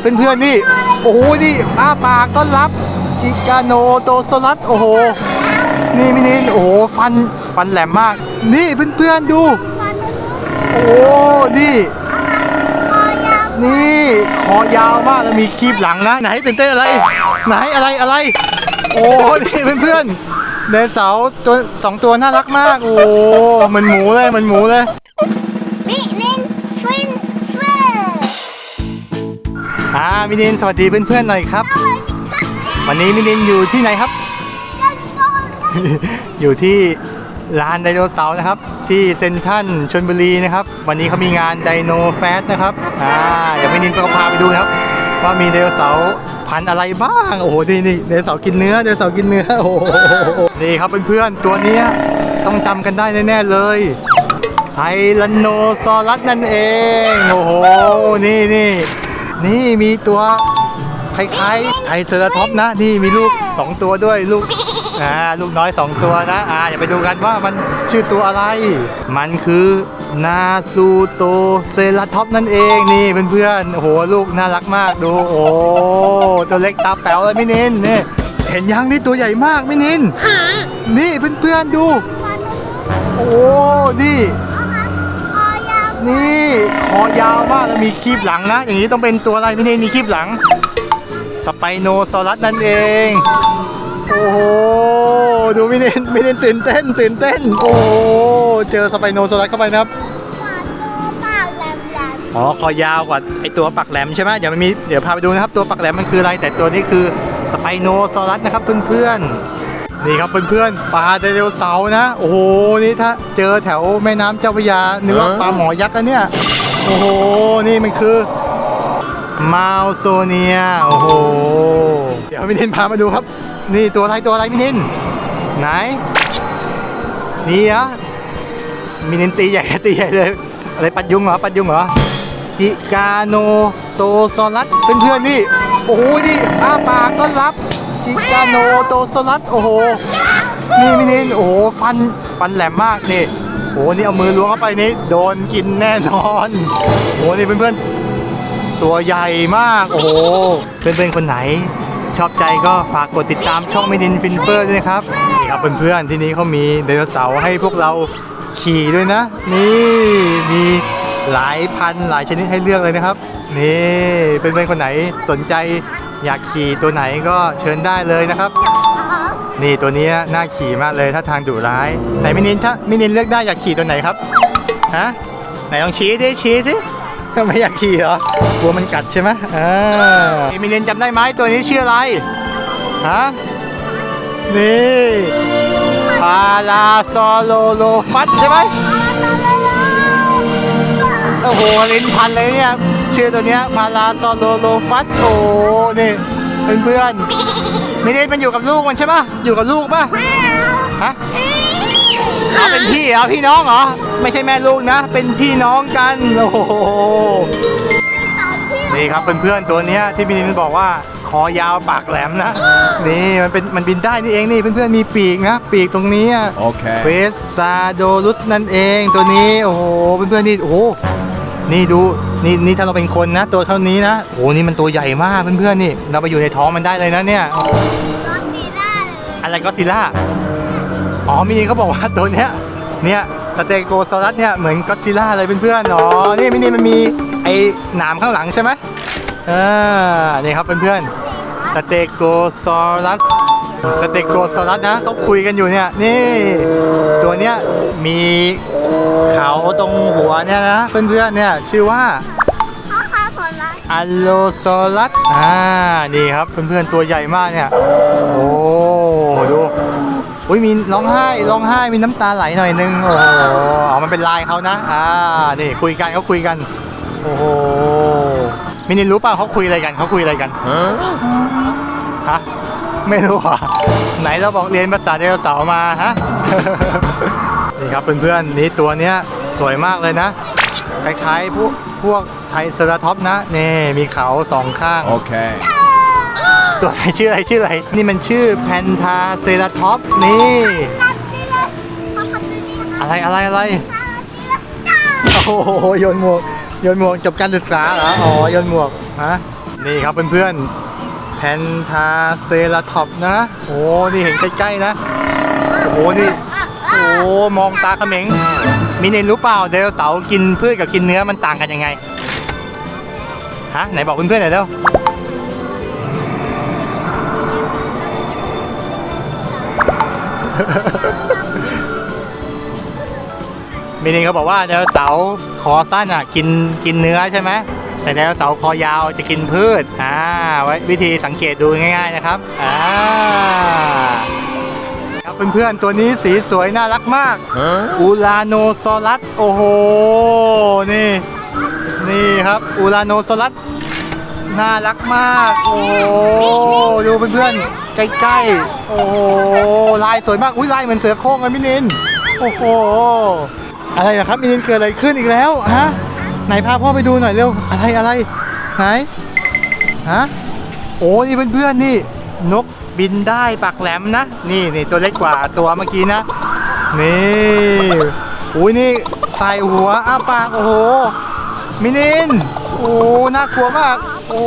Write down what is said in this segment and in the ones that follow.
เพื่อนๆนี่ โอ้โห นี่อ้าปากต้อนรับกิกาโนโตโซลัส โอ้โห นี่มินินโอ้โห ฟัน ฟันแหลมมาก นี่เพื่อนๆดู โอ้โหนี่ นี่ คอยาวมากแล้วมีคีบหลังนะ ไหนตื่นเต้นอะไร ไหนอะไรอะไร โอ้นี่เพื่อนๆเดนเสาตัวสองตัวน่ารักมาก โอ้เหมันหมูเลยเหมันหมูเลย อ่ามินินสวัสดีเพื่อนๆหน่อยครับ วันนี้มินินอยู่ที่ไหนครับ อยู่ที่ร้านไดโนเสาร์นะครับ ที่เซนทรัลชลบุรีนะครับ วันนี้เขามีงานไดโนแฟสนะครับอ่าเดี๋ยวมินินก็พาไปดูนะครับว่ามีไดโนเสาร์พันธุ์อะไรบ้างโอ้โหนี่นี่ไดโนเสาร์กินเนื้อไดโนเสาร์กินเนื้อโอ้โหนี่ครับเพื่อนๆตัวเนี้ยต้องจำกันได้แน่ๆเลยไทแรนโนซอรัสนั่นเอง โอ้โห นี่นี่ นี่มีตัวคล้ายๆไทรเซอราท็อปส์นะ นี่มีลูกสองตัวด้วยลูกอ่าลูกน้อย 2 ตัวนะอ่าอย่าไปดูกันว่ามันชื่อตัวอะไร มันคือนาซูโตเซราท็อปนั่นเองนี่เพื่อนๆโอ้โหลูกน่ารักมากดูโอ้ตัวเล็กตาแป๋วเลยมินินนี่เห็นยังนี่ตัวใหญ่มากมินินนี่เพื่อนๆดู โอ้นี่ นี่คอยาวมากแล้วมีคีบหลังนะ อย่างนี้ต้องเป็นตัวอะไรมินินมีคีบหลัง สไปโนซอรัสนั่นเอง โอ้โห ดูมินินมินินตื่นเต้น ตื่นเต้น โอ้โหเจอสไปโนโซลัสเข้าไปนะครับอ๋อคอยาวกว่าไอตัวปักแหลมใช่ไหมเดี๋ยวมันมีเดี๋ยวพาไปดูนะครับ ตัวปักแหลมมันคืออะไร แต่ตัวนี้คือสไปโนซอรัสนะครับเพื่อนๆ นี่ครับเพื่อนๆปลาไดโนเสาร์นะ โอ้โหนี่ถ้าเจอแถวแม่น้ำเจ้าพระยาเนื้อปลาหมอยักษ์นะเนี่ยโอ้โหนี่มันคือมาลโซเนียโอ้โหเดี๋ยวมินินพามาดูครับ นี่ตัวอะไรตัวอะไรมินินไหนนี่อะมินินตีใหญ่ตีใหญ่เลยอะไรปัดยุงเหรอปัดยุงเหรอจิกาโนโตซอรัสเพื่อนๆนี่โอ้โหนี่อ้าปากต้อนรับ จิกาโนโตซอรัสโอ้โห นี่มินินโอ้โหฟันฟันแหลมมากนี่โอ้โหนี่เอามือล้วงเข้าไปนี่โดนกินแน่นอนโอ้โหนี่เพื่อนๆ ตัวใหญ่มากโอ้โหเพื่อนๆคนไหนชอบใจก็ฝากกดติดตามช่องไม่ดินฟินเฟอร์ด้วยนะครับนี่ครับเพื่อนๆที่นี้เขามีไดโนเสาร์ให้พวกเราขี่ด้วยนะ นี่มีหลายพันหลายชนิดให้เลือกเลยนะครับ นี่เพื่อนๆคนไหนสนใจ อยากขี่ตัวไหนก็เชิญได้เลยนะครับ นี่ตัวเนี้ยน่าขี่มากเลยถ้าทางดุร้ายไหนมินินถ้ามินินเลือกได้อยากขี่ตัวไหนครับฮะไหนลองชี้ดิชี้สิไม่อยากขี่เหรอกลัวมันกัดใช่ไหมอ่ามินินจำได้ไหมตัวนี้ชื่ออะไรฮะนี่พาราโซโลโลฟัสใช่ไหมโอ้โหลิ้นพันเลยเนี่ยชื่อตัวเนี้ยพาราโซโลโลฟัสโอ้โหนี่เพื่อนๆมินินมันอยู่กับลูกมันใช่ปะอยู่กับลูกปะฮะเอาเป็นพี่เหรอพี่น้องเหรอไม่ใช่แม่ลูกนะ เป็นพี่น้องกันโอ้โหนี่ครับเพื่อนๆตัวเนี้ยที่พี่นินบอกว่าคอยาวปากแหลมนะ นี่มันเป็นมันบินได้นี่เองนี่เพื่อนๆมีปีกนะ ปีกตรงนี้อะ Okay. เวสซาโดรุสนั่นเองตัวนี้โอ้โหเพื่อนๆนี่โอ้โห นี่ดูนี่นี่ถ้าเราเป็นคนนะ ตัวเท่านี้นะโอ้โหนี่มันตัวใหญ่มากเพื่อนๆนี่ เราไปอยู่ในท้องมันได้เลยนะเนี่ยอะไรก็ซิล่าอ๋อมีนี่เขาบอกว่าตัวเนี้ยเนี่ยสเตโกซอรัสเนี่ยเหมือนก็ซิล่าเลยเพื่อนๆอ๋อนี่มินี่มันมีไอ้หนามข้างหลังใช่ไหมเออนี่ครับเพื่อนๆสเตโกซอรัส สเตโกซอรัสนะเขาคุยกันอยู่เนี่ย นี่ ตัวเนี้ยมีเขาตรงหัวเนี่ยนะ เพื่อนๆเนี่ยชื่อว่าอัลโลโซลัสอ่านี่ครับเพื่อนๆตัวใหญ่มากเนี่ย โอ้ดูอุ้ยมีร้องไห้ร้องไห้มีน้ำตาไหลหน่อยนึงโอ้โหเอามันเป็นลายเขานะอ่านี่คุยกันเขาคุยกันโอ้โหมินินรู้เปล่าเขาคุยอะไรกันเขาคุยอะไรกันฮะ ไม่รู้อะไหนเราบอกเรียนภาษาไดโนเสาร์มาฮะ นี่ครับเพื่อนๆนี่ตัวเนี้ยสวยมากเลยนะ คล้ายๆพวกพวกไทรเซราท็อปส์นะนี่มีเขาสองข้าง Okay. ตัวอะไรชื่ออะไรชื่ออะไร นี่มันชื่อแพนทาเซราท็อปส์นี่ อะไรอะไรอะไรโอ้โหโยนหมวกโยนหมวกจบการศึกษาเหรออ๋อโยนหมวกฮะนี่ครับเพื่อนๆ แพนทาเซราท็อปนะโอ้นี่เห็นใกล้ๆนะโอ้โหนี่โอ้มองตาเขม็งมินินรู้เปล่าไดโนเสาร์กินพืชกับกินเนื้อมันต่างกันยังไงฮะไหนบอกเพื่อนๆหน่อยเร็วมินิเขาบอกว่าไดโนเสาร์คอสั้นอะกินกินเนื้อใช่ไหม แต่ไดโนเสาร์คอยาวจะกินพืชอ่าไว้วิธีสังเกตดูง่าย ๆนะครับอ่าครับเพื่อนๆตัวนี้สีสวยน่ารักมากอูลาโนซอรัสโอ้โหนี่ นี่ครับอูลาโนซอรัสน่ารักมาก โอ้โหดูเพื่อนๆ ใกล้ๆ โอ้โห ลายสวยมาก อุ้ยลายเหมือนเสือโคร่งเลยมินิน โอ้โห อะไรนะครับมินินเกิดอะไรขึ้นอีกแล้วฮะ ไหนพาพ่อไปดูหน่อยเร็ว อะไรอะไรไหนฮะโอ้นี่เพื่อนๆนี่ นกบินได้ปากแหลมนะ นี่นี่ตัวเล็กกว่าตัวเมื่อกี้นะ นี่อุ้ยนี่ใส่หัวอ้าปากโอ้โหมินินโอ้น่ากลัวมาก โอ้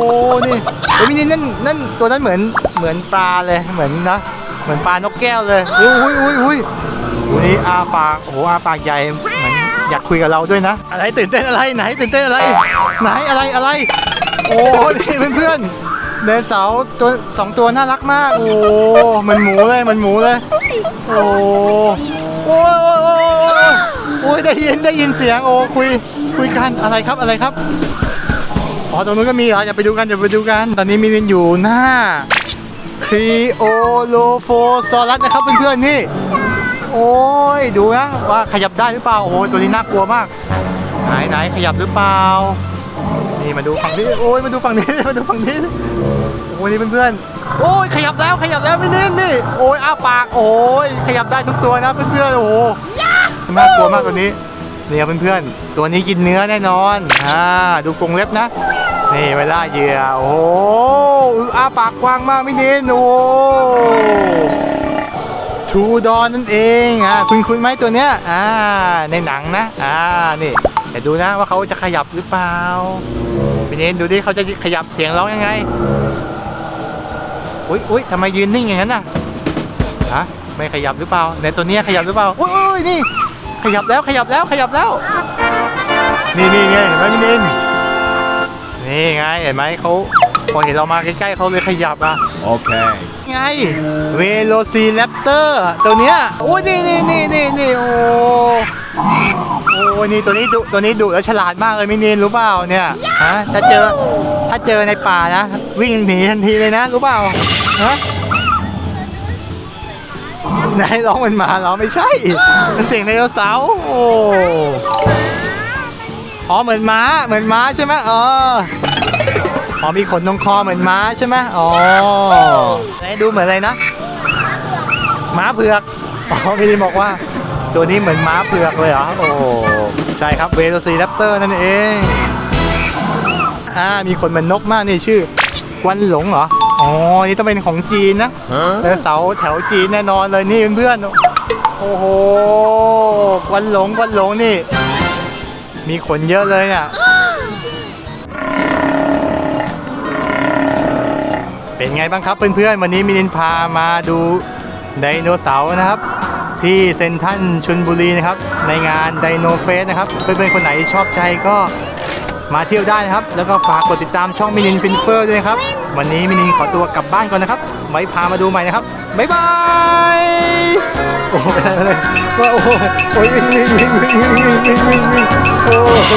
นี่โอ้ยมินินนั่นนั่นตัวนั้นเหมือนเหมือนปลาเลยเหมือนนะเหมือนปลานกแก้วเลยอุ้ยอุ้ยอุ้ยอุ้ยนนี้อาปากโอ้โหอาปากใหญ่ อนอยากคุยกับเราด้วยนะ อะไรตื่นเต้นอะไรไหนตื่นเต้นอะไร ไหนอะไรอะไร โอ้นี่เพื่อนๆเดินเสาร์ตัวสองตัวน่ารักมาก โอ้เหมันหมูเลยเหมันหมูเลย โอ้โอ้ยโอ้ยโอ้ยโอ้ยโอ้ยได้ยินได้ยินเสียงโอ้คุยคุยกันอะไรครับอะไรครับอ๋อตรงนู้นก็มีเหรออย่าไปดูกันอย่าไปดูกัน ตอนนี้มีวินอยู่หน้าครีโอโลโฟซอรัสนะครับเพื่อนๆนี่ โอ้ยดูนะว่าขยับได้หรือเปล่าโอ้ยตัวนี้น่ากลัวมากไหนไหนขยับหรือเปล่านี่มาดูฝั่งนี้โอ้ยมาดูฝั่งนี้มาดูฝั่งนี้โอ้ยนี่เพื่อนๆโอ้ยขยับแล้วขยับแล้วไม่นิ่นี่โอ้ยอ้าปากโอ้ยขยับได้ทุกตัวนะเพื่อนๆโอ้โหน่ากลัวมากตัวนี้นี่ครับเพื่อนๆ ตัวนี้กินเนื้อแน่นอน อ่า ดูกรงเล็บนะ นี่เวลาเหยื่อ โอ้โหอ้าปากกว้างมากไม่นิ่โอ้ ทูดอนนั่นเองอ่าคุณคุณไหมตัวเนี้ยอ่าในหนังนะอ่านี่แต่ดูนะว่าเขาจะขยับหรือเปล่าพี่เนนดูดิเขาจะขยับเสียงร้องยังไงอุ้ยอุ้ยทำไมยืนนิ่งอย่างนั้นน่ะฮะไม่ขยับหรือเปล่าในตัวเนี้ยขยับหรือเปล่าอุ้ยอุ้ยนี่ ขยับแล้วขยับแล้วขยับแล้ว นี่นี่ไงเห็นไหมพี่เนนนี่ไงเห็นไหมเขาพอเห็นเรามาใกล้ๆเขาเลยขยับอะ Okay. ไงเวโรซีแรปเตอร์ตัวเนี้ยโอ้ยนี่นี่นี่นี่นี่โอ้โอ้นี่ตัวนี้ดุตัวนี้ดุแล้วฉลาดมากเลยมินินรู้เปล่าเนี่ยฮะถ้าเจอถ้าเจอในป่านะ วิ่งหนีทันทีเลยนะรู้เปล่าฮะไหนร้องมันมาเหราไม่ใช่มันเสียงไดโนเสาร์โอ้อ๋อเหมือนม้าเหมือนม้าใช่ไหมเออ อ๋อมีขนตรงคอเหมือนม้าใช่ไหมอ๋อไหนดูเหมือนอะไรนะม้าเผือกอ๋อพี่ดินบอกว่า ตัวนี้เหมือนม้าเผือกเลยเหรอโอ้ใช่ครับเวโรซีแรปเตอร์นั่นเองอ่ามีขนเหมือนนกมากนี่ชื่อกวันหลงเหรออ๋อนี่ต้องเป็นของจีนนะ Huh? เออเสาแถวจีนแน่นอนเลยนี่เพื่อนๆโอ้โหกวันหลงกวันหลงนี่ มีขนเยอะเลยเนี่ย เป็นไงบ้างครับเพื่อนๆ วันนี้มินินพามาดูไดโนเสาร์นะครับ ที่เซนทันชนบุรีนะครับ ในงานไดโนเฟสนะครับ เพื่อนๆ คนไหนชอบใจก็มาเที่ยวได้นะครับ แล้วก็ฝากกดติดตามช่องมินินฟินเฟอร์ด้วยครับ วันนี้มินินขอตัวกลับบ้านก่อนนะครับ ไว้พามาดูใหม่นะครับ บ๊ายบาย โอ้โหว่โอ้โหวิ่งวิ่งวิ่โอ้โห